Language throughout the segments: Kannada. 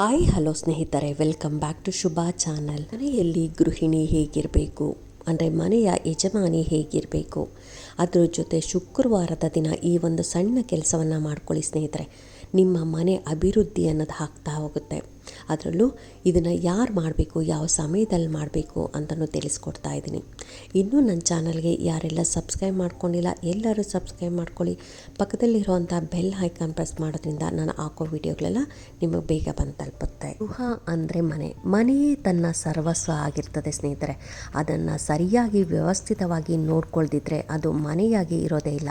ಹಾಯ್, ಹಲೋ ಸ್ನೇಹಿತರೆ, welcome back to Shubha channel. ಮನೆಯಲ್ಲಿ ಗೃಹಿಣಿ ಹೇಗಿರಬೇಕು? ಅಂದರೆ ಮನೆಯ ಯಜಮಾನಿ ಹೇಗಿರಬೇಕು? ಅದ್ರ ಜೊತೆ ಶುಕ್ರವಾರದ ದಿನ ಈ ಒಂದು ಸಣ್ಣ ಕೆಲಸವನ್ನು ಮಾಡ್ಕೊಳ್ಳಿ ಸ್ನೇಹಿತರೆ. ನಿಮ್ಮ ಮನೆ ಅಭಿವೃದ್ಧಿ ಅನ್ನೋದು ಹಾಕ್ತಾ ಹೋಗುತ್ತೆ. ಅದರಲ್ಲೂ ಇದನ್ನು ಯಾರು ಮಾಡಬೇಕು, ಯಾವ ಸಮಯದಲ್ಲಿ ಮಾಡಬೇಕು ಅಂತಲೂ ತಿಳಿಸ್ಕೊಡ್ತಾ ಇದ್ದೀನಿ. ಇನ್ನೂ ನನ್ನ ಚಾನಲ್ಗೆ ಯಾರೆಲ್ಲ ಸಬ್ಸ್ಕ್ರೈಬ್ ಮಾಡ್ಕೊಂಡಿಲ್ಲ, ಎಲ್ಲರೂ ಸಬ್ಸ್ಕ್ರೈಬ್ ಮಾಡ್ಕೊಳ್ಳಿ. ಪಕ್ಕದಲ್ಲಿರುವಂಥ ಬೆಲ್ ಐಕಾನ್ ಪ್ರೆಸ್ ಮಾಡೋದ್ರಿಂದ ನಾನು ಹಾಕೋ ವಿಡಿಯೋಗಳೆಲ್ಲ ನಿಮಗೆ ಬೇಗ ಬಂದು ತಲುಪುತ್ತೆ. ಗೃಹ ಅಂದರೆ ಮನೆ. ಮನೆಯೇ ತನ್ನ ಸರ್ವಸ್ವ ಆಗಿರ್ತದೆ ಸ್ನೇಹಿತರೆ. ಅದನ್ನು ಸರಿಯಾಗಿ ವ್ಯವಸ್ಥಿತವಾಗಿ ನೋಡ್ಕೊಳ್ದಿದ್ರೆ ಅದು ಮನೆಯಾಗಿ ಇರೋದೇ ಇಲ್ಲ.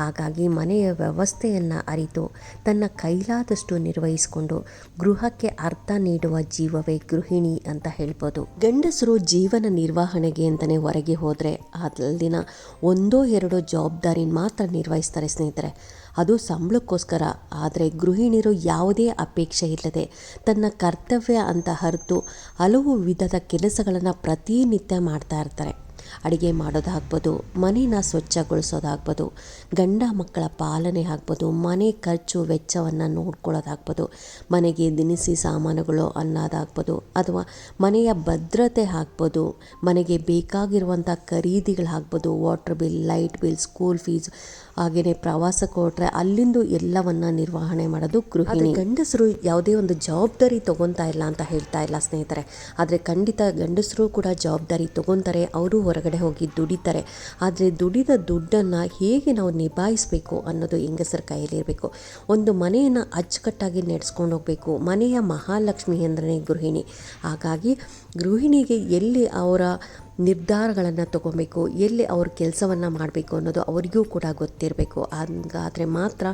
ಹಾಗಾಗಿ ಮನೆಯ ವ್ಯವಸ್ಥೆಯನ್ನು ಅರಿತು ತನ್ನ ಕೈಲಾದಷ್ಟು ನಿರ್ವಹಿಸಿಕೊಂಡು ಗೃಹಕ್ಕೆ ಅರ್ಥ ನೀಡುವ ಜೀವವೇ ಗೃಹಿಣಿ ಅಂತ ಹೇಳ್ಬೋದು. ಗಂಡಸರು ಜೀವನ ನಿರ್ವಹಣೆಗೆ ಅಂತಲೇ ಹೊರಗೆ ಹೋದರೆ ಅಲ್ಲಿನ ಒಂದೋ ಎರಡೋ ಜವಾಬ್ದಾರಿ ಮಾತ್ರ ನಿರ್ವಹಿಸ್ತಾರೆ ಸ್ನೇಹಿತರೆ. ಅದು ಸಂಬಳಕ್ಕೋಸ್ಕರ. ಆದರೆ ಗೃಹಿಣಿಯರು ಯಾವುದೇ ಅಪೇಕ್ಷೆ ಇಲ್ಲದೆ ತನ್ನ ಕರ್ತವ್ಯ ಅಂತ ಅರಿತು ಹಲವು ವಿಧದ ಕೆಲಸಗಳನ್ನು ಪ್ರತಿನಿತ್ಯ ಮಾಡ್ತಾ ಇರ್ತಾರೆ. ಅಡುಗೆ ಮಾಡೋದಾಗ್ಬೋದು, ಮನೇನ ಸ್ವಚ್ಛಗೊಳಿಸೋದಾಗ್ಬೋದು, ಗಂಡ ಮಕ್ಕಳ ಪಾಲನೆ ಆಗ್ಬೋದು, ಮನೆ ಖರ್ಚು ವೆಚ್ಚವನ್ನು ನೋಡ್ಕೊಳ್ಳೋದಾಗ್ಬೋದು, ಮನೆಗೆ ದಿನಸಿ ಸಾಮಾನುಗಳು ಅನ್ನೋದಾಗ್ಬೋದು, ಅಥವಾ ಮನೆಯ ಭದ್ರತೆ ಆಗ್ಬೋದು, ಮನೆಗೆ ಬೇಕಾಗಿರುವಂಥ ಖರೀದಿಗಳಾಗ್ಬೋದು water bill light bill school fees ಹಾಗೆಯೇ ಪ್ರವಾಸಕ್ಕೆ ಹೊರಟ್ರೆ ಅಲ್ಲಿಂದು ಎಲ್ಲವನ್ನ ನಿರ್ವಹಣೆ ಮಾಡೋದು ಗೃಹಿಣಿ. ಗಂಡಸರು ಯಾವುದೇ ಒಂದು ಜವಾಬ್ದಾರಿ ತಗೊತಾ ಇಲ್ಲ ಅಂತ ಹೇಳ್ತಾ ಇಲ್ಲ ಸ್ನೇಹಿತರೆ. ಆದರೆ ಖಂಡಿತ ಗಂಡಸರು ಕೂಡ ಜವಾಬ್ದಾರಿ ತಗೊಂತಾರೆ ಅವರು ಹೊರಗಡೆ ಹೋಗಿ ದುಡಿತಾರೆ. ಆದರೆ ದುಡಿದ ದುಡ್ಡನ್ನು ಹೇಗೆ ನಾವು ನಿಭಾಯಿಸಬೇಕು ಅನ್ನೋದು ಹೆಂಗಸರ ಕೈಯಲ್ಲಿರಬೇಕು ಒಂದು ಮನೆಯನ್ನು ಅಚ್ಚುಕಟ್ಟಾಗಿ ನಡೆಸ್ಕೊಂಡು ಹೋಗಬೇಕು. ಮನೆಯ ಮಹಾಲಕ್ಷ್ಮಿ ಅಂದ್ರೆ ಗೃಹಿಣಿ. ಹಾಗಾಗಿ ಗೃಹಿಣಿಗೆ ಎಲ್ಲಿ ಅವರ ನಿರ್ಧಾರಗಳನ್ನು ತಗೊಬೇಕು, ಎಲ್ಲಿ ಅವ್ರ ಕೆಲಸವನ್ನು ಮಾಡಬೇಕು ಅನ್ನೋದು ಅವರಿಗೂ ಕೂಡ ಗೊತ್ತಿರಬೇಕು. ಹಂಗಾದರೆ ಮಾತ್ರ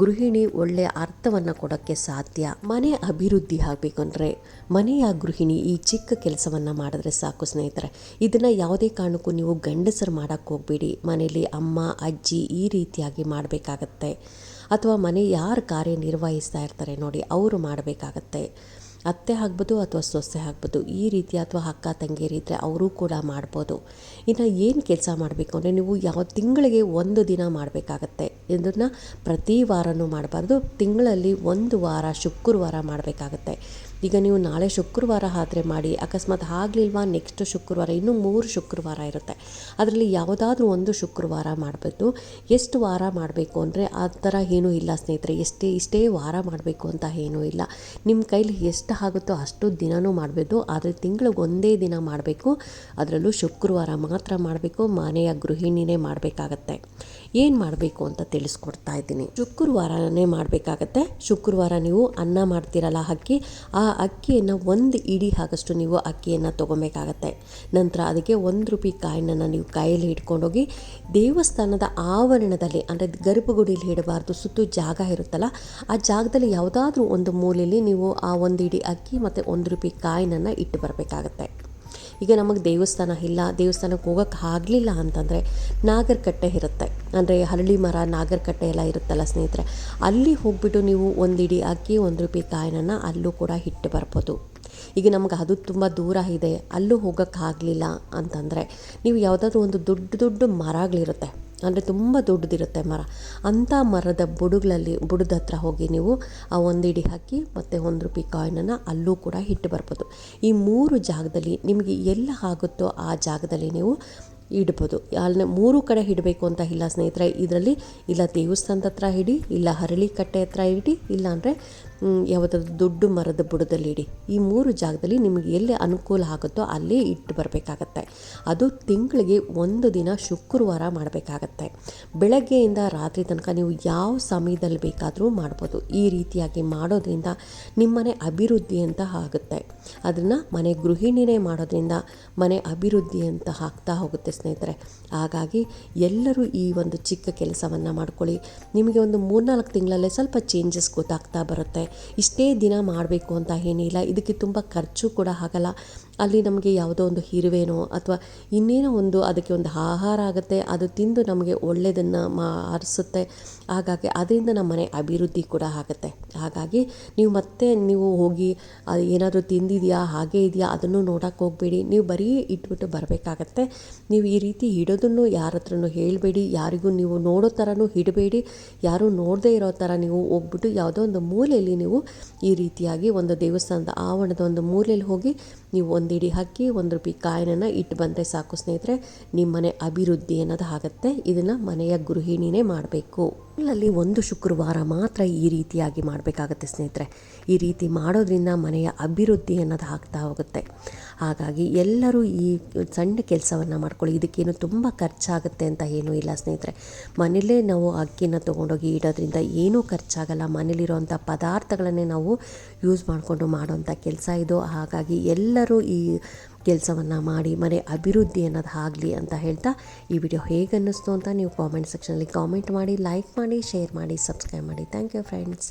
ಗೃಹಿಣಿ ಒಳ್ಳೆಯ ಅರ್ಥವನ್ನು ಕೊಡೋಕ್ಕೆ ಸಾಧ್ಯ. ಮನೆ ಅಭಿವೃದ್ಧಿ ಆಗಬೇಕು ಅಂದರೆ ಮನೆಯ ಗೃಹಿಣಿ ಈ ಚಿಕ್ಕ ಕೆಲಸವನ್ನು ಮಾಡಿದ್ರೆ ಸಾಕು ಸ್ನೇಹಿತರೆ. ಇದನ್ನು ಯಾವುದೇ ಕಾರಣಕ್ಕೂ ನೀವು ಗಂಡಸರು ಮಾಡೋಕ್ಕೆ ಹೋಗಬೇಡಿ. ಮನೆಯಲ್ಲಿ ಅಮ್ಮ, ಅಜ್ಜಿ ಈ ರೀತಿಯಾಗಿ ಮಾಡಬೇಕಾಗತ್ತೆ. ಅಥವಾ ಮನೆ ಯಾರು ಕಾರ್ಯನಿರ್ವಹಿಸ್ತಾ ಇರ್ತಾರೆ ನೋಡಿ, ಅವರು ಮಾಡಬೇಕಾಗತ್ತೆ. ಅತ್ತೆ ಆಗ್ಬೋದು ಅಥವಾ ಸೊಸೆ ಆಗ್ಬೋದು, ಈ ರೀತಿ ಅಥವಾ ಅಕ್ಕ ತಂಗಿಯರಿದ್ದರೆ ಅವರು ಕೂಡ ಮಾಡ್ಬೋದು. ಇನ್ನು ಏನು ಕೆಲಸ ಮಾಡಬೇಕು ಅಂದರೆ ನೀವು ಯಾವ ತಿಂಗಳಿಗೆ ಒಂದು ದಿನ ಮಾಡಬೇಕಾಗತ್ತೆ? ಇದನ್ನು ಪ್ರತಿ ವಾರನೂ ಮಾಡಬಾರ್ದು. ತಿಂಗಳಲ್ಲಿ ಒಂದು ವಾರ ಶುಕ್ರವಾರ ಮಾಡಬೇಕಾಗತ್ತೆ. ಈಗ ನೀವು ನಾಳೆ ಶುಕ್ರವಾರ ಆದರೆ ಮಾಡಿ, ಅಕಸ್ಮಾತ್ ಆಗಲಿಲ್ವಾ ನೆಕ್ಸ್ಟ್ ಶುಕ್ರವಾರ, ಇನ್ನೂ ಮೂರು ಶುಕ್ರವಾರ ಇರುತ್ತೆ. ಅದರಲ್ಲಿ ಯಾವುದಾದ್ರೂ ಒಂದು ಶುಕ್ರವಾರ ಮಾಡಬೇಕು ಎಷ್ಟು ವಾರ ಮಾಡಬೇಕು ಅಂದರೆ ಆ ಥರ ಏನೂ ಇಲ್ಲ ಸ್ನೇಹಿತರೆ. ಎಷ್ಟೇ, ಇಷ್ಟೇ ವಾರ ಮಾಡಬೇಕು ಅಂತ ಏನೂ ಇಲ್ಲ. ನಿಮ್ಮ ಕೈಲಿ ಎಷ್ಟು ಆಗುತ್ತೋ ಅಷ್ಟು ದಿನವೂ ಮಾಡಬೇಕು. ಆದರೆ ತಿಂಗಳಿಗೆ ಒಂದೇ ದಿನ ಮಾಡಬೇಕು. ಅದರಲ್ಲೂ ಶುಕ್ರವಾರ ಮಾತ್ರ ಮಾಡಬೇಕು. ಮನೆಯ ಗೃಹಿಣಿನೇ ಮಾಡಬೇಕಾಗತ್ತೆ. ಏನು ಮಾಡಬೇಕು ಅಂತ ತಿಳಿಸ್ಕೊಡ್ತಾ ಇದ್ದೀನಿ. ಶುಕ್ರವಾರನೇ ಮಾಡಬೇಕಾಗತ್ತೆ. ಶುಕ್ರವಾರ ನೀವು ಅನ್ನ ಮಾಡ್ತೀರಲ್ಲ ಅಕ್ಕಿ, ಆ ಅಕ್ಕಿಯನ್ನು ಒಂದು ಇಡಿ ಆಗಷ್ಟು ನೀವು ಅಕ್ಕಿಯನ್ನು ತೊಗೊಬೇಕಾಗತ್ತೆ. ನಂತರ ಅದಕ್ಕೆ ಒಂದು ರೂಪಾಯಿ ಕಾಯಿನನ್ನು ನೀವು ಕೈಯಲ್ಲಿ ಹಿಡ್ಕೊಂಡೋಗಿ ದೇವಸ್ಥಾನದ ಆವರಣದಲ್ಲಿ, ಅಂದರೆ ಗರ್ಭಗುಡಿಯಲ್ಲಿ ಇಡಬಾರ್ದು, ಸುತ್ತು ಜಾಗ ಇರುತ್ತಲ್ಲ, ಆ ಜಾಗದಲ್ಲಿ ಯಾವುದಾದ್ರೂ ಒಂದು ಮೂಲೆಯಲ್ಲಿ ನೀವು ಆ ಒಂದು ಇಡಿ ಅಕ್ಕಿ ಮತ್ತು ಒಂದು ರೂಪಾಯಿ ಕಾಯಿನನ್ನು ಇಟ್ಟು ಬರಬೇಕಾಗತ್ತೆ. ಈಗ ನಮಗೆ ದೇವಸ್ಥಾನ ಇಲ್ಲ ದೇವಸ್ಥಾನಕ್ಕೆ ಹೋಗೋಕ್ಕೆ ಆಗಲಿಲ್ಲ ಅಂತಂದರೆ ನಾಗರಕಟ್ಟೆ ಇರುತ್ತೆ. ಅಂದರೆ ಹರಳಿ ಮರ ನಾಗರಕಟ್ಟೆ ಎಲ್ಲ ಇರುತ್ತಲ್ಲ ಸ್ನೇಹಿತರೆ, ಅಲ್ಲಿ ಹೋಗ್ಬಿಟ್ಟು ನೀವು ಒಂದು ಇಡೀ ಅಕ್ಕಿ, ಒಂದು ರೂಪಾಯಿ ಕಾಯಿನನ್ನು ಅಲ್ಲೂ ಕೂಡ ಇಟ್ಟು ಬರ್ಬೋದು. ಈಗ ನಮ್ಗೆ ಅದು ತುಂಬ ದೂರ ಇದೆ, ಅಲ್ಲೂ ಹೋಗೋಕ್ಕಾಗಲಿಲ್ಲ ಅಂತಂದರೆ, ನೀವು ಯಾವುದಾದ್ರೂ ಒಂದು ದೊಡ್ಡ ದೊಡ್ಡ ಮರಗಳಿರುತ್ತೆ. ಅಂದರೆ ತುಂಬ ದೊಡ್ಡದಿರುತ್ತೆ ಮರ. ಅಂಥ ಮರದ ಬುಡಗಳಲ್ಲಿ, ಬುಡದ ಹತ್ರ ಹೋಗಿ ನೀವು ಆ ಒಂದು ಇಡಿ ಹಾಕಿ ಮತ್ತು ಒಂದು ರೂಪಾಯಿ ಕಾಯಿನನ್ನು ಅಲ್ಲೂ ಕೂಡ ಇಟ್ಟು ಬರ್ಬೋದು. ಈ ಮೂರು ಜಾಗದಲ್ಲಿ ನಿಮಗೆ ಎಲ್ಲ ಆಗುತ್ತೋ ಆ ಜಾಗದಲ್ಲಿ ನೀವು ಇಡ್ಬೋದು. ಅಲ್ಲಿ ಮೂರು ಕಡೆ ಇಡಬೇಕು ಅಂತ ಇಲ್ಲ ಸ್ನೇಹಿತರೆ, ಇದರಲ್ಲಿ ಇಲ್ಲ ದೇವಸ್ಥಾನದ ಹತ್ರ ಹಿಡಿ ಇಲ್ಲ ಹರಳಿ ಕಟ್ಟೆ ಹತ್ರ ಇಡಿ ಇಲ್ಲ ಅಂದರೆ ಯಾವುದಾದ್ರು ದೊಡ್ಡ ಮರದ ಬುಡದಲ್ಲಿ ಇಡಿ ಈ ಮೂರು ಜಾಗದಲ್ಲಿ ನಿಮಗೆ ಎಲ್ಲಿ ಅನುಕೂಲ ಆಗುತ್ತೋ ಅಲ್ಲೇ ಇಟ್ಟು ಬರಬೇಕಾಗತ್ತೆ. ಅದು ತಿಂಗಳಿಗೆ ಒಂದು ದಿನ ಶುಕ್ರವಾರ ಮಾಡಬೇಕಾಗತ್ತೆ. ಬೆಳಗ್ಗೆಯಿಂದ ರಾತ್ರಿ ತನಕ ನೀವು ಯಾವ ಸಮಯದಲ್ಲಿ ಬೇಕಾದರೂ ಮಾಡ್ಬೋದು. ಈ ರೀತಿಯಾಗಿ ಮಾಡೋದ್ರಿಂದ ನಿಮ್ಮನೆ ಅಭಿವೃದ್ಧಿ ಅಂತ ಆಗುತ್ತೆ. ಅದನ್ನು ಮನೆ ಗೃಹಿಣಿನೇ ಮಾಡೋದ್ರಿಂದ ಮನೆ ಅಭಿವೃದ್ಧಿ ಅಂತ ಆಗ್ತಾ ಹೋಗುತ್ತೆ ಸ್ನೇಹಿತರೆ. ಹಾಗಾಗಿ ಎಲ್ಲರೂ ಈ ಒಂದು ಚಿಕ್ಕ ಕೆಲಸವನ್ನು ಮಾಡ್ಕೊಳ್ಳಿ. ನಿಮಗೆ ಒಂದು ಮೂರ್ನಾಲ್ಕು ತಿಂಗಳಲ್ಲೇ ಸ್ವಲ್ಪ ಚೇಂಜಸ್ ಗೊತ್ತಾಗ್ತಾ ಬರುತ್ತೆ. ಇಷ್ಟೇ ದಿನ ಮಾಡಬೇಕು ಅಂತ ಏನಿಲ್ಲ. ಇದಕ್ಕೆ ತುಂಬ ಖರ್ಚು ಕೂಡ ಆಗಲ್ಲ. ಅಲ್ಲಿ ನಮಗೆ ಯಾವುದೋ ಒಂದು ಇರುವೆನೋ ಅಥವಾ ಇನ್ನೇನೋ ಒಂದು ಅದಕ್ಕೆ ಒಂದು ಆಹಾರ ಆಗುತ್ತೆ, ಅದು ತಿಂದು ನಮಗೆ ಒಳ್ಳೆಯದನ್ನು ಮಾ ಅರಿಸುತ್ತೆ ಹಾಗಾಗಿ ಅದರಿಂದ ನಮ್ಮ ಮನೆ ಅಭಿವೃದ್ಧಿ ಕೂಡ ಆಗುತ್ತೆ. ಹಾಗಾಗಿ ನೀವು ಮತ್ತೆ ನೀವು ಹೋಗಿ ಅದು ಏನಾದರೂ ತಿಂದಿದೆಯಾ, ಹಾಗೆ ಇದೆಯಾ, ಅದನ್ನು ನೋಡೋಕ್ಕೆ ಹೋಗಬೇಡಿ. ನೀವು ಬರೀ ಇಟ್ಬಿಟ್ಟು ಬರಬೇಕಾಗತ್ತೆ. ನೀವು ಈ ರೀತಿ ಇಡೋದನ್ನು ಯಾರ ಹತ್ರನೂ ಹೇಳಬೇಡಿ. ಯಾರಿಗೂ ನೀವು ನೋಡೋ ಥರನೂ ಇಡಬೇಡಿ. ಯಾರೂ ನೋಡದೇ ಇರೋ ಥರ ನೀವು ಹೋಗ್ಬಿಟ್ಟು ಯಾವುದೋ ಒಂದು ಮೂಲೆಯಲ್ಲಿ ನೀವು ಈ ರೀತಿಯಾಗಿ ಒಂದು ದೇವಸ್ಥಾನದ ಆವರಣದ ಒಂದು ಮೂಲೆಯಲ್ಲಿ ಹೋಗಿ ನೀವು ಒಂದು ಇಡೀ ಹಕ್ಕಿ ಒಂದು ರೂಪಾಯಿ ಕಾಯಿನನ್ನು ಇಟ್ಟು ಬಂದರೆ ಸಾಕು ಸ್ನೇಹಿತರೆ ನಿಮ್ಮ ಮನೆ ಅಭಿವೃದ್ಧಿ ಅನ್ನೋದು ಆಗುತ್ತೆ. ಇದನ್ನು ಮನೆಯ ಗೃಹಿಣಿನೇ ಮಾಡಬೇಕು. ಅಲ್ಲಿ ಒಂದು ಶುಕ್ರವಾರ ಮಾತ್ರ ಈ ರೀತಿಯಾಗಿ ಮಾಡಬೇಕಾಗತ್ತೆ ಸ್ನೇಹಿತರೆ. ಈ ರೀತಿ ಮಾಡೋದ್ರಿಂದ ಮನೆಯ ಅಭಿವೃದ್ಧಿ ಅನ್ನೋದು ಆಗ್ತಾ ಹೋಗುತ್ತೆ. ಹಾಗಾಗಿ ಎಲ್ಲರೂ ಈ ಸಣ್ಣ ಕೆಲಸವನ್ನು ಮಾಡ್ಕೊಳ್ಳಿ. ಇದಕ್ಕೇನು ತುಂಬ ಖರ್ಚಾಗುತ್ತೆ ಅಂತ ಏನೂ ಇಲ್ಲ ಸ್ನೇಹಿತರೆ. ಮನೆಯಲ್ಲೇ ನಾವು ಅಕ್ಕಿನ ತೊಗೊಂಡೋಗಿ ಇಡೋದ್ರಿಂದ ಏನೂ ಖರ್ಚಾಗಲ್ಲ. ಮನೇಲಿರುವಂಥ ಪದಾರ್ಥಗಳನ್ನೇ ನಾವು ಯೂಸ್ ಮಾಡಿಕೊಂಡು ಮಾಡೋಂಥ ಕೆಲಸ ಇದು. ಹಾಗಾಗಿ ಎಲ್ಲರೂ ಈ ಕೆಲಸವನ್ನು ಮಾಡಿ, ಮನೆ ಅಭಿವೃದ್ಧಿ ಅನ್ನೋದು ಆಗಲಿ ಅಂತ ಹೇಳ್ತಾ ಈ ವಿಡಿಯೋ ಹೇಗೆ ಅನ್ನಿಸ್ತು ಅಂತ ನೀವು ಕಾಮೆಂಟ್ ಸೆಕ್ಷನಲ್ಲಿ ಕಾಮೆಂಟ್ ಮಾಡಿ ಲೈಕ್ ಮಾಡಿ ಶೇರ್ ಮಾಡಿ ಸಬ್ಸ್ಕ್ರೈಬ್ ಮಾಡಿ. Thank you friends